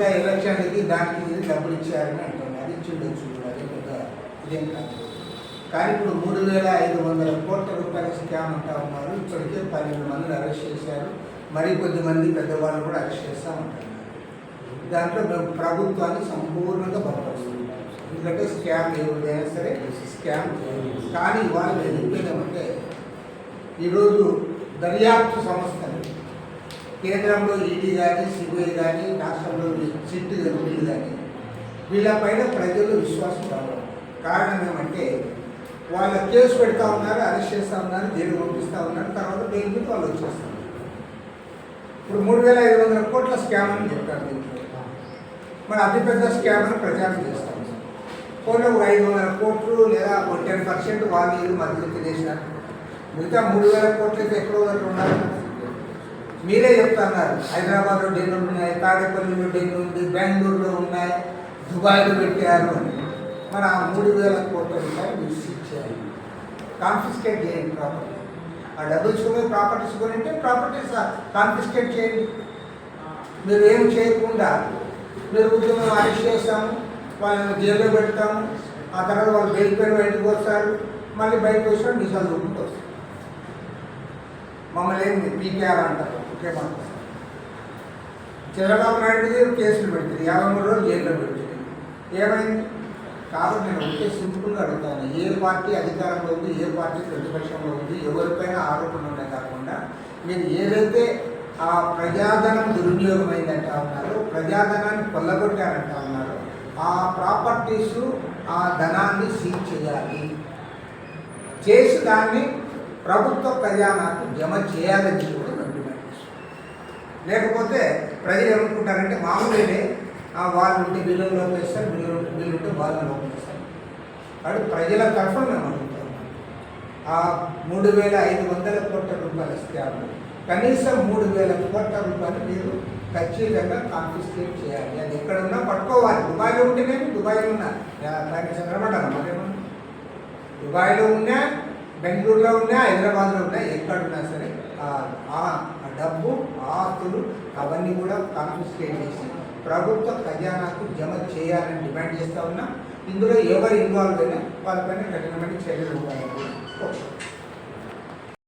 మిగతా ఎలక్షన్లకి దానికి మీద డబ్బులు ఇచ్చారని అంటున్నారు అది చూడొచ్చు అదే పెద్ద ఇదేం కాదు. కానీ ఇప్పుడు మూడు వేల ఐదు వందల కోట్ల రూపాయల స్కామ్ అంటా ఉన్నారు. ఇప్పటికే పన్నెండు మందిని అరెస్ట్ చేశారు. మరి కొద్దిమంది పెద్దవాళ్ళు కూడా అరెస్ట్ చేస్తూ ఉంటారు. దాంట్లో మేము ప్రభుత్వాన్ని సంపూర్ణంగా బలపరుస్తున్నాం ఎందుకంటే స్కామ్ ఎవరిదైనా సరే స్కామ్ కానీ వాళ్ళు ఎందుకంటే ఈరోజు దర్యాప్తు సంస్థలు కేంద్రంలో ఈడీ కానీ సిబిఐ కానీ రాష్ట్రంలో సిట్ వీళ్ళు కానీ వీళ్ళపైన ప్రజలు విశ్వాసం రావడం కారణం ఏమంటే వాళ్ళ కేసు పెడతా ఉన్నారు అరెస్ట్ చేస్తూ ఉన్నారు జైలు పంపిస్తూ ఉన్నారు తర్వాత బెయిల్ మీద వాళ్ళు వచ్చేస్తారు. ఇప్పుడు మూడు వేల ఐదు వందల కోట్ల స్కామ్ అని చెప్తారు దీంట్లో. మరి అతిపెద్ద స్కామ్ అని ప్రచారం చేస్తాం పోనీ ఒక ఐదు వందల కోట్లు లేదా ఒక టెన్ పర్సెంట్ వాళ్ళు మధ్య మధ్యలో తినేసినారు మిగతా మూడు వేల కోట్లు అయితే ఎక్కడో దగ్గర ఉన్నారు మీరే చెప్తున్నారు. హైదరాబాద్లో డెన్ ఉన్నాయి తాడేపల్లిలో డెన్ ఉంది బెంగళూరులో ఉన్నాయి దుబాయ్లో పెట్టారు అని. మరి ఆ మూడు వేల కోట్ల రూపాయలు మీరు చేయాలి. కాన్ఫిస్కేట్ చేయండి ప్రాపర్టీ ఆ డబ్బులు కొని ప్రాపర్టీస్ కొనింటే ప్రాపర్టీస్ కాన్ఫిస్కేట్ చేయండి. మీరు ఏం చేయకుండా మీరు ఉద్యమం అరెస్ట్ చేస్తాము వాళ్ళని జైల్లో పెడతాము ఆ తర్వాత వాళ్ళు బెయిల్ పేరు బయటకు వస్తారు మళ్ళీ బయటకు వచ్చినా మీ చదువుకుంటూ వస్తారు. మమ్మల్ని ఏం పీకేఆర్ అంటారు ముఖ్యమంత్రి చంద్రబాబు నాయుడు మీద కేసులు పెట్టింది యాభై మూడు రోజులు జైల్లో పెడుతుంది ఏమైంది? కాబట్టి నేను ఒకే సింపుల్గా అడుగుతాను. ఏ పార్టీ అధికారంలో ఉంది ఏ పార్టీ ప్రతిపక్షంలో ఉంది ఎవరిపైన ఆరోపణలు ఉన్నాయి కాకుండా మీరు ఏదైతే ఆ ప్రజాధనం దుర్వినియోగం ఉన్నారో ప్రజాధనాన్ని కొల్లగొట్టారంటా ఉన్నారో ఆ ప్రాపర్టీస్ ఆ ధనాన్ని సీజ్ చేయాలి. చేసి దాన్ని ప్రభుత్వ ఖజానాకు జమ చేయాలని కూడా మేము డిమాండ్ చేస్తున్నాం. లేకపోతే ప్రజలు ఏమనుకుంటారంటే మామూలుగానే వాళ్ళు ఉంటే బిల్లులు లోపేస్తారు బిల్లు బిల్లు ఉంటే వాళ్ళు లోపేస్తారు కాబట్టి ప్రజల తరఫున మేము అనుకుంటాం ఆ మూడు వేల ఐదు వందల కోట్ల రూపాయల స్కామ్. కనీసం మూడు వేల కోట్ల రూపాయలు మీరు ఖచ్చితంగా కాన్ఫిస్కేట్ చేయాలి. అది ఎక్కడున్నా పట్టుకోవాలి. దుబాయ్లో ఉంటేనే దుబాయ్లో ఉన్నా. దానికి చంద్రమంటారా దుబాయ్లో ఉన్నా బెంగళూరులో ఉన్నా హైదరాబాద్లో ఉన్నా ఎక్కడున్నా సరే ఆ- డబ్బు ఆస్తులు అవన్నీ కూడా కాన్ఫిస్కేట్ చేసి ప్రభుత్వ ఖజానాకు జమ చేయాలని డిమాండ్ చేస్తూ ఉన్నా. ఇందులో ఎవరు ఇన్వాల్వ్ అయినా వాళ్ళపైన కఠినమైన చర్యలు ఉంటాయని